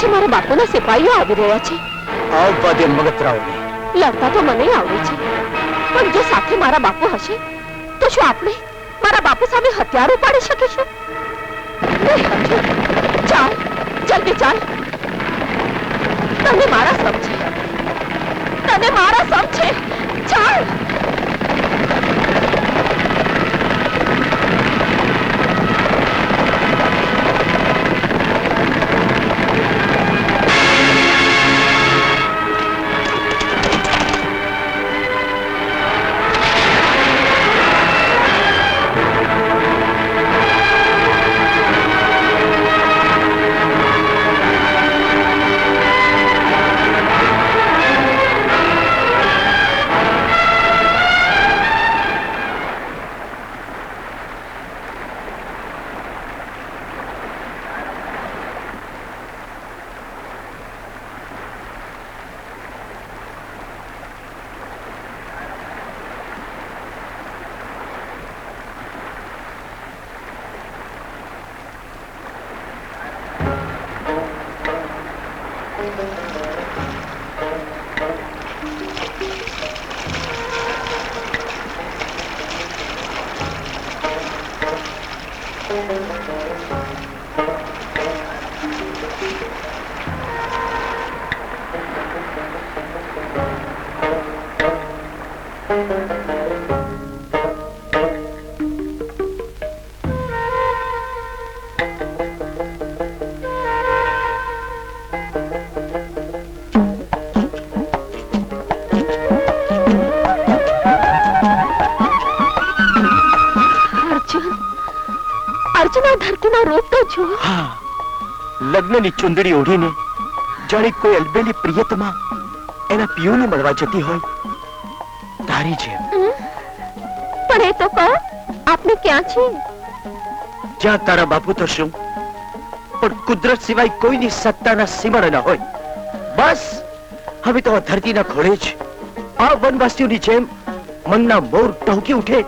છે મારા બાપુના સિપાહીઓ આવી રહ્યા છે. આવવા દે મગતરાવને લડતા તો મને આવડે છે. પણ જો સાથે મારા બાપુ હશે તો શું આપણે મારા બાપુ સામે હથિયાર ઉપાડી શકીશું? ચાલ જલ્દી ચાલ. તને મારા સમ છે. તને મારા સમ છે. ચાલ. હા લગ્નની ચુંદડી ઓઢીને જાણે કોઈ અલબેલી પ્રિયતમાં એના પિયુને મળવા જતી હોય. તારી જેમ. પણ એ તો કહો આપણે ક્યાં છે જ્યાં તારા બાપુ તો શું? પણ કુદરત સિવાય કોઈની સત્તાના સીમણ ન હોય. બસ હવે તો ધરતીના ખોળે જ આ વનવાસીઓની જેમ મનના મોર ટહુકી ઉઠે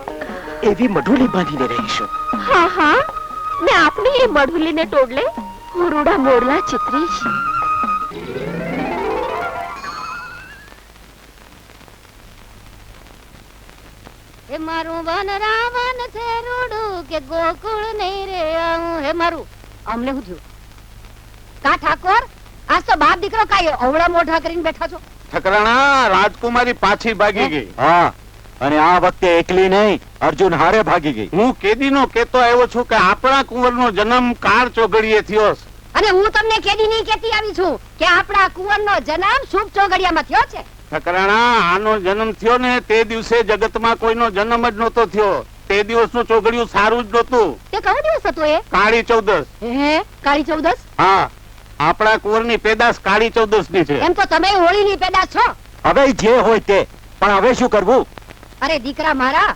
એવી મઢુલી બાંધીને રહીશું. હા હા. ને આપણે એ મઢુલીને ટોડલે રૂડા મોરલા ચિત્રીશ. હે મારું વન રાવણ છે રૂડું કે ગોકુળ નહીં રે આવું હે મારું. અમને શું થયું? કા ઠાકોર? આજ તો બાપ દીકરો કાય અવળા મોઢા કરીને બેઠા છો? ઠકરાણા રાજકુમારી પાછી ભાગી ગઈ. હા. અને આ વખતે એકલી નહીં અર્જુન હારે ભાગી ગઈ. હું કેદીનો કેતો આવ્યો છું કે આપણા કુંવરનો જન્મ કાર ચોગડીએ થયો અને હું તમને કેદી નહીં કેતી આવી છું કે આપણા કુંવરનો જન્મ શુભ ચોગડિયામાં થયો છે? ઠકરાણા આનો જન્મ થયો ને તે દિવસે જગતમાં કોઈનો જન્મ જ નહોતો થયો. તે દિવસનું ચોગડિયું સારું જ નહોતું. તે કયો દિવસ હતો એ? કાળી ચૌદસ. હે કાળી ચૌદસ? હા આપણા કુંવરની પેદાશ કાળી ચૌદસની છે. એમ તો તમે હોળીની પેદા છો. હવે જે હોય તે. પણ હવે શું કરવું? અરે દીકરા મારા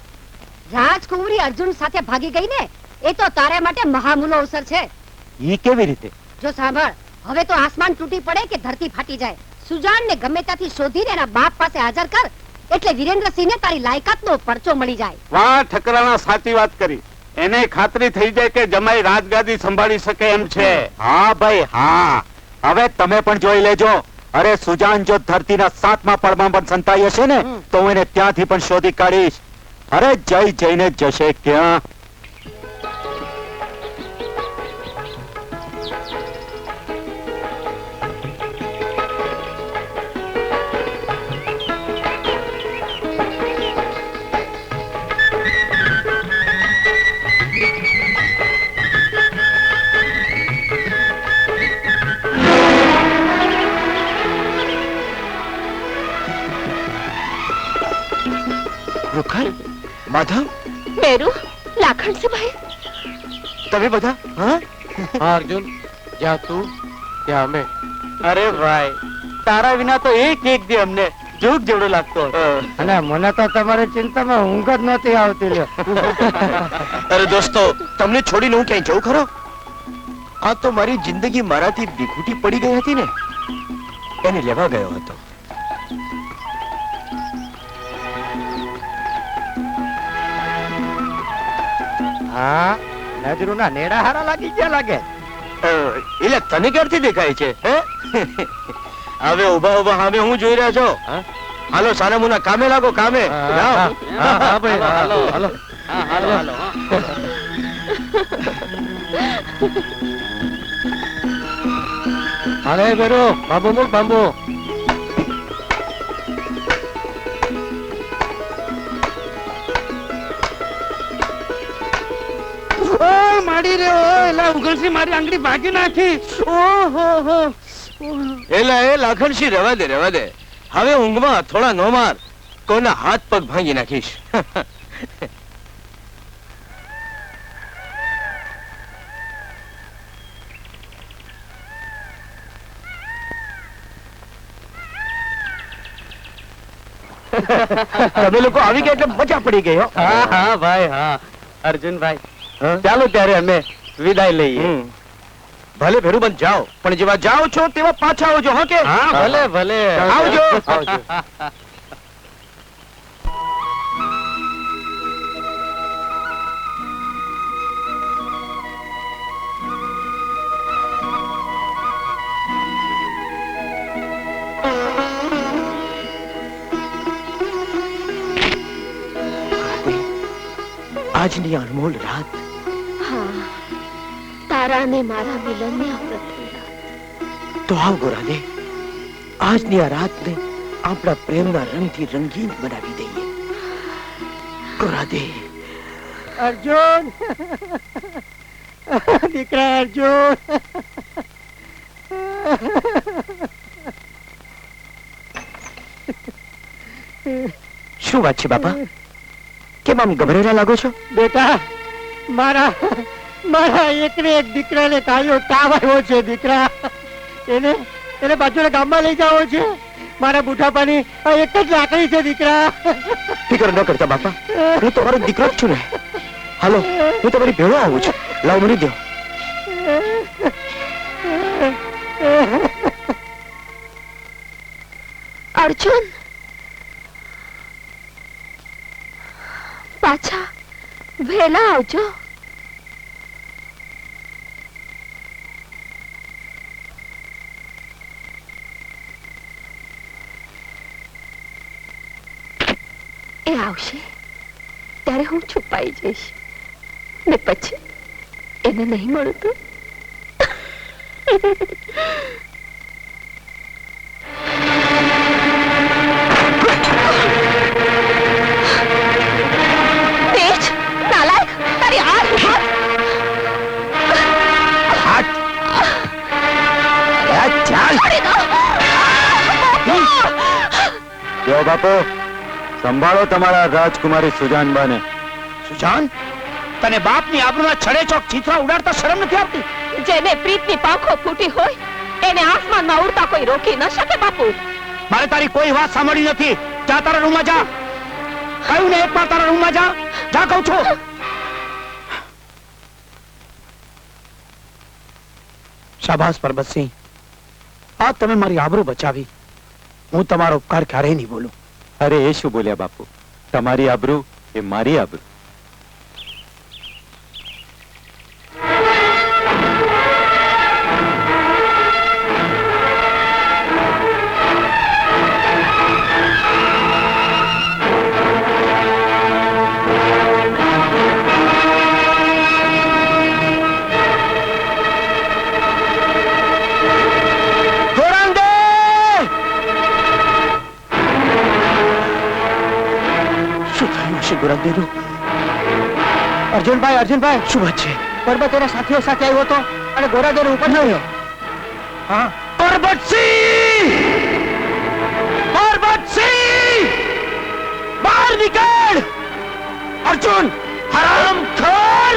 રાજકુંવરી અર્જુન સાથે ભાગી ગઈ ને એ તો તારે માટે મહામૂલો અવસર છે. ઈ કેવી રીતે? જો સાંભળ હવે તો આસમાન તૂટી પડે કે ધરતી ફાટી જાય. સુજાન ને ગમે ત્યાંથી શોધીને એના બાપ પાસે હાજર કર. એટલે વિરેન્દ્રસિંહને તારી લાયકાતનો પરચો મળી જાય. વાહ ઠકરાણા સાચી વાત કરી. એને ખાતરી થઈ જાય કે જમાઈ રાજગાદી સંભાળી શકે એમ છે. હા ભાઈ હા. હવે તમે પણ જોઈ લેજો. અરે સુજાન જો ધરતીના સાતમા પડમાં પણ સંતાઈ હશે ને તો હું એને ત્યાંથી પણ શોધી કાઢીશ. અરે જઈ જઈને જશે ક્યાં? માધવ? મેરુ લાખણ છે ભાઈ. તમે બધા? હા? હા અર્જુન જ્યાં તું ત્યાં અમે. અરે ભાઈ તારા વિના તો એક એક દી અમને જોગ જેવડો લાગતો અને મને તો તમારી ચિંતામાં ઊંઘ જ નથી આવતી લ્યો. અરે દોસ્તો તમને છોડીને હું ક્યાંય જઉં ખરો? આ તો મારી જિંદગી મારાથી વિખૂટી પડી ગઈ હતી ને? એને લેવા ગયો હતો. હા નજરૂના નેડા હારા લાગી ગયા લાગે. એટલે તને ક્યારથી દેખાય છે હે? હવે ઊભા ઊભા હવે હું જોઈ રહ્યા છો. હાલો સાના મુના કામે લાગો કામે. હાલો, હાલો. હાલો. હાલો બેરો બાબુ મૂક બાંબુ. માડી રે ઓ એલા ઉગલસી મારી આંગળી ભાગી નાખી. ઓહો હો. એલા એ લાખણસી રવા દે રવા દે. હવે ઊંઘમાં થોડા નો માર. કોના હાથ પગ ભાંગી નાખીશ. તમે લોકો આવી ગયા એટલે મજા પડી ગઈ હો. હા હા ભાઈ હા. અર્જુનભાઈ? ચાલો ત્યારે અમે વિદાય લઈએ. ભલે ભેરુબંધ જાઓ પણ જેવા જાઓ છો તેવા પાછા આવજો હો કે? હા ભલે ભલે. આવજો. આવજો. આજની અનમોલ રાત હા તારા અને મારા મિલનને અમૃત તો આવ ગોરાદે આજની આ રાતને આપણા પ્રેમના રંગથી રંગીન બનાવી દઈએ. ગોરાદે અર્જુન! દીકરા અર્જુન! શું વાત છે બાપા? કેમ આમ ગભરેલા લાગો છો? બેટા મારા મારા એકને એક દીકરાને તાયો તાવ આવ્યો છે દીકરા. એને એને બાજુના ગામમાં લઈ જાવો છે. મારા બુઢાપાની આ એક જ લાકડી છે દીકરા. ફિકર ન કરતા બાપા. હું તમારો દીકરો જ છું ને. હાલો હું તમારી ભેળો આવું છું. લાવ મને દો. અર્જુન. પાછા. વહેલા આવજો. એ આવશે. ત્યારે હું છુપાઈ જઈશ. ને પછી એને નહીં મળું જો બાપુ સંભાળો તમારા રાજકુમારી સુજાનબાને. સુજાન તને બાપની આબરૂના છડે ચોક ચિત્રા ઉડાડતા શરમ નથી આવતી? જેને પ્રીતની પાંખો ફૂટી હોય એને આસમાનમાં ઉડતા કોઈ રોકી ન શકે બાપુ. મારે તારી કોઈ વાત સાંભળી નથી. જા તારા રૂમમાં જા. કહ્યું ને એકવાર તારા રૂમમાં જા. જા કહું છું. શાબાશ પરબતસિંહ. આ તમે મારી આબરૂ બચાવી. હું તમારો ઉપકાર ક્યારેય નહીં બોલું. અરે, એ શું બોલ્યા બાપુ? તમારી આબરૂ એ મારી આબરૂ. શું થયું હશે ગોરાંગેનું અર્જુનભાઈ અર્જુનભાઈ. શું વાત છે? પરબત એના સાથીઓ સાથે આવ્યો હતો અને ગોરાદેવ ઉપર થયો. હા. પરબતસિંહ પરબતસિંહ બહાર નીકળ! અર્જુન હરામ ખોર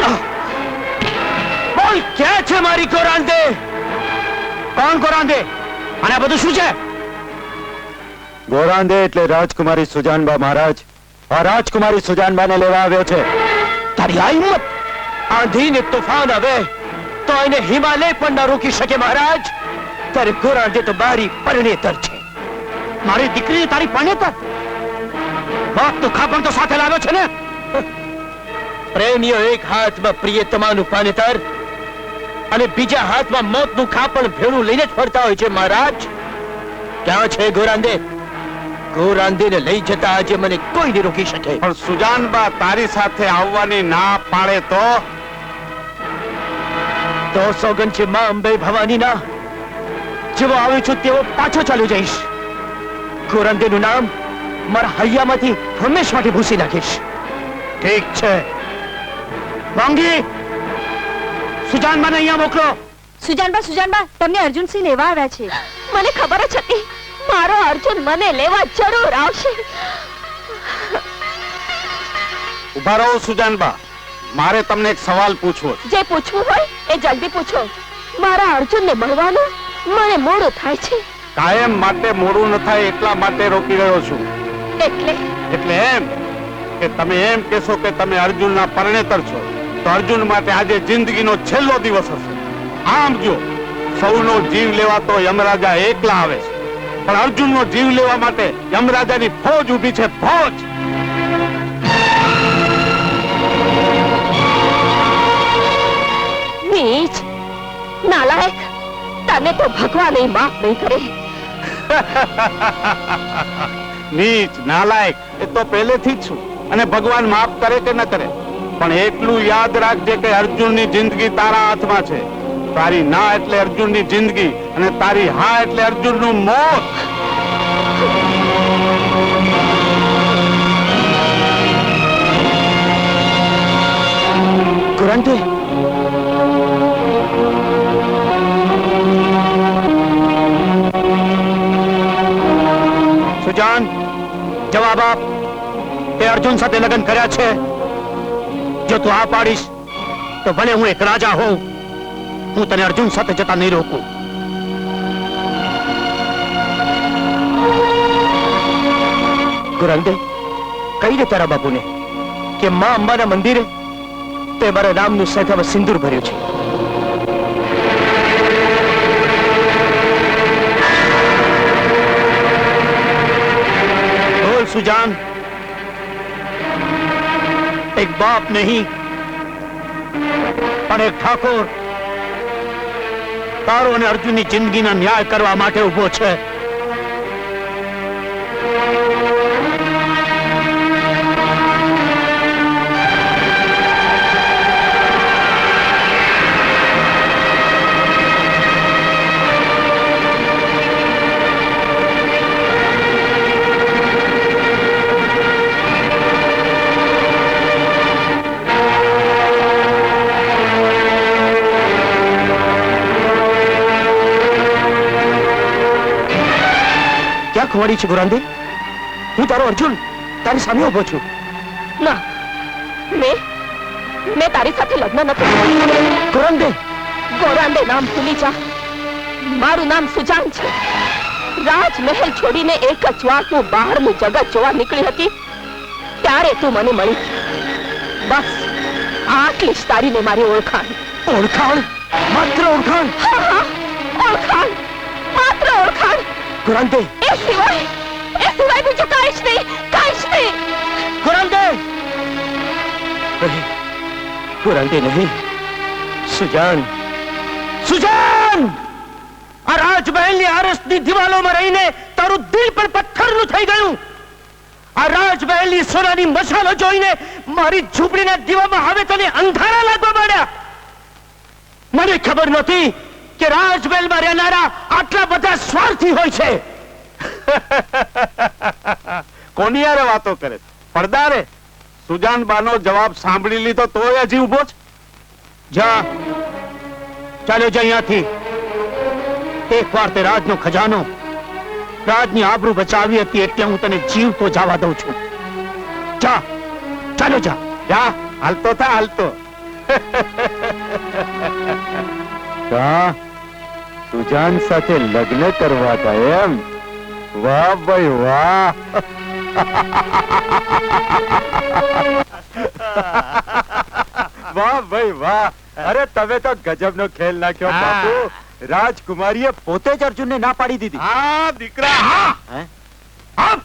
બોલ ક્યાં છે મારી ગોરાંદે કોણ ગોરાંદે અને આ બધું શું છે? ગોરાંદે એટલે રાજકુમારી સુજાનબા મહારાજ. આ રાજકુમારી સુજાનબાને લેવા આવ્યો છે. તારી આ હિંમત? આંધી ને તોફાન આવે તો એને હિમાલય પણ ના રોકી શકે મહારાજ. તારે ગોરાંદે તો બારી પરણેતર છે. મારી દીકરી તારી પરણેતર? બાપ તો ખાપણ તો સાથે લાવ્યો છે ને? પ્રેમીઓ એક હાથમાં પ્રિયતમાનું પાનેતર અને બીજા હાથમાં મોતનું ખાપણ ભેળું લઈને જ ફરતા હોય છે મહારાજ. ક્યાં છે ગોરાંદે ગોરાંદેને લઈ જતા આજે મને કોઈ નહીં રોકી શકે. પણ સુજાનબા તારી સાથે આવવાની ના પાડે તો? તો સોગન છે માં અંબે ભવાનીના જેવો આવ્યો છું તેવો પાછો ચાલુ જઈશ. ગોરાંદેનું નામ મારા હૈયામાંથી હંમેશ માટે ભૂસી નાખીશ. ઠીક છે. માંગી સુજાનબાને અહીંયા મોકલો. સુજાનબા સુજાનબા તમને અર્જુનસિંહ લેવા આવ્યા છે. મને ખબર જ હતી. મારો અર્જુન મને લેવા જરૂર આવશે. ઊભા રહો સુજાનબા. મારે તમને એક સવાલ પૂછવો છે. જે પૂછવું હોય એ જલ્દી પૂછો. મારા અર્જુનને મળવાનું મને મોડું થાય છે. કાયમ માટે મોડું ન થાય એટલા માટે રોકી રહ્યો છું. એટલે? એટલે એમ કે તમે એમ કહેશો કે તમે અર્જુનના પરણેતર છો તો અર્જુન માટે આજે જિંદગીનો છેલ્લો દિવસ હશે. આમ જો સૌનો જીવ લેવા તો યમરાજા એકલા આવે છે. પણ અર્જુનનો જીવ લેવા માટે યમરાજાની ફોજ ઊભી છે ફોજ! નીચ! નાલાયક તને તો ભગવાન માફ નહીં કરે. નીચ નાલાયક એ તો પહેલેથી જ છું. અને ભગવાન માફ કરે કે ન કરે. પણ એટલું યાદ રાખજે કે અર્જુનની જિંદગી તારા હાથમાં છે. તારી ના એટલે અર્જુનની જિંદગી અને તારી હા એટલે અર્જુનનું મોત. ગોરાંદે સુજાન જવાબ આપ. તે અર્જુન સાથે લગ્ન કર્યા છે. જો તું આ પાડીશ તો ભલે હું એક રાજા હોઉં. હું તને અર્જુન સાથે જતા નહીં રોકું. ગુરંદે કહી દે તારા બાપુને કે માં અંબાના મંદિરે તે મારા રામનું સૈથામાં સિંદૂર ભર્યું છે. બોલ સુજાન, એક બાપ નહીં, પણ એક ઠાકોર. તારો અને અર્જુનની જિંદગીના ન્યાય કરવા માટે ઊભો છે. ક્યાં છે ગુરાંદી હું તારો અર્જુન તારી સામે ઊભો છું. ના મેં મેં તારી સાથે લગ્ન નથી કર્યું. ગુરાંદે નામ ભૂલી જા. મારું નામ સુજાન છે. રાજમહેલ છોડીને એક જ વાર તું બહારનું જગત જોવા નીકળી હતી. ત્યારે તું મને મળી. બસ આટલી જ તારી ને મારી ઓળખાણ. ઓળખાણ? માત્ર ઓળખાણ? ઓળખાણ. માત્ર ઓળખાણ. ગુરાંદે એ સિવાય એ સિવાય બીજું કાંઈ જ નહીં કાંઈ જ નહીં ગુરાંદે નહીં ગુરાંદે નહીં સુજાન સુજાન આ રાજમહેલની આરસની દિવાલોમાં રહીને તારું દિલ પણ પથ્થરનું થઈ ગયું આ રાજમહેલની સોનાની મસાલો જોઈને મારી ઝૂંપડીના દીવામાં હવે તને અંધારા લાગવા માંડ્યા મને ખબર નહોતી કે રાજમહેલમાં રહેનારા આટલા બધા સ્વાર્થી હોય છે. કોની યારે વાતો કરે? પડદારે સુજાનબાનો જવાબ સાંભળી લીધો તોય હજી ઊભો છે? જા. ચાલો જ અહીંયાથી. એક વાર તે રાજનો ખજાનો રાજની આબરૂ બચાવી હતી એટલે હું તને જીવતો જવા દઉં છું. જા. ચાલો જા. જા. હાલતો થા હાલતો. કા સુજાન સાથે લગ્ન કરવા હતા એમ? વાહ ભાઈ વાહ. વાહ ભાઈ વાહ. અરે તમે તો ગજબનો ખેલ નાખ્યો બાપુ. રાજકુમારીએ પોતે જ અર્જુન ને ના પાડી દીધી. હા દીકરા હા.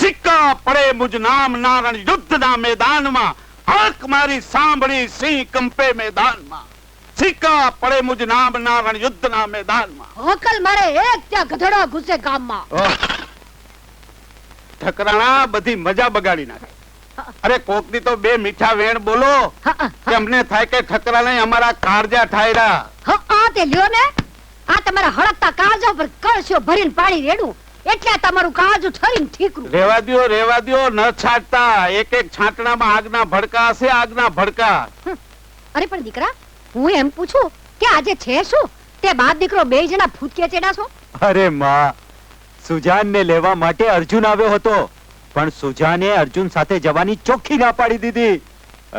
સિક્કા પડે મુજ નામ નારણ યુદ્ધના મેદાનમાં. હક મારી સાંભળી સિંહ કંપે મેદાનમાં. સિક્કા પડે મુજ નામ નારણ યુદ્ધના મેદાનમાં. હોકલ મારે એક ત્યાં ગધડો ઘુસે ગામમાં. ઠકરાણા બધી મજા બગાડી નાખે. અરે કોકની તો બે મીઠા વેણ બોલો. કે અમને થાય કે ઠકરાણા અમારા કારજા ઠાયરા. હા, તે લ્યો ને. આ તમારા હળકતા કાળજા પર કળશો ભરીને પાણી રેડું. એટલે તમારું કાજુ ઠરીને ઠીકરું. રેવા દિયો રેવા દિયો ન છાંટતા. એક એક છાંટણામાં આગના ભડકા હશે આગના ભડકા. અરે પણ દીકરા હું એમ પૂછું કે આજે છે શું? તે બાદ દીકરો બે જણા ફૂટકે ચેડા છો? અરે માં સુજાનને લેવા માટે અર્જુન આવ્યો હતો પણ સુજાને અર્જુન સાથે જવાની ચોખ્ખી ના પાડી દીધી.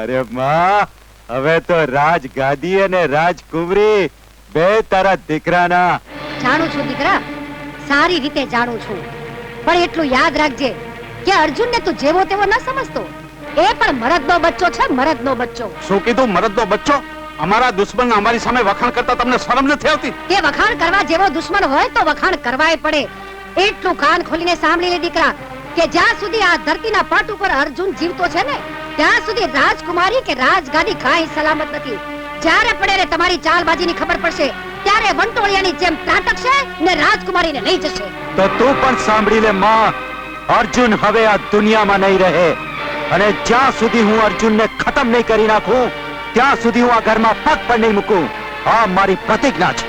અરે માં હવે તો રાજ ગાદી અને રાજકુંવરી બે તારા દીકરાના. જાણું છું દીકરા સારી રીતે જાણું છું. પણ એટલું યાદ રાખજે કે અર્જુનને તું જેવો તેવો ન સમજતો. એ પણ મરદનો બચ્ચો છે મરદનો બચ્ચો. શું કીધું મરદનો બચ્ચો? અમારા દુશ્મન અમારી સામે વખાણ કરતા તમને શરમ નથી આવતી? કે વખાણ કરવા જેવો દુશ્મન હોય તો વખાણ કરવાય પડે. એટલું કાન ખોલીને સાંભળી લે દીકરા કે જ્યાં સુધી આ ધરતીના પટ ઉપર અર્જુન જીવતો છે ને ત્યાં સુધી રાજકુમારી કે રાજગાદી કાંઈ સલામત નથી. જ્યારે પડે ને તમારી ચાલબાજીની ખબર પડશે ત્યારે વંટોળિયાની જેમ ત્રાટકશે ને રાજકુમારીને લઈ જશે. તો તું પણ સાંભળી લે માં અર્જુન હવે આ દુનિયામાં નહીં રહે. અને જ્યાં સુધી હું અર્જુનને ખતમ નહીં કરી નાખું ત્યાં સુધી હું આ ઘરમાં પગ પણ નહીં મૂકું આ મારી પ્રતિજ્ઞા છે.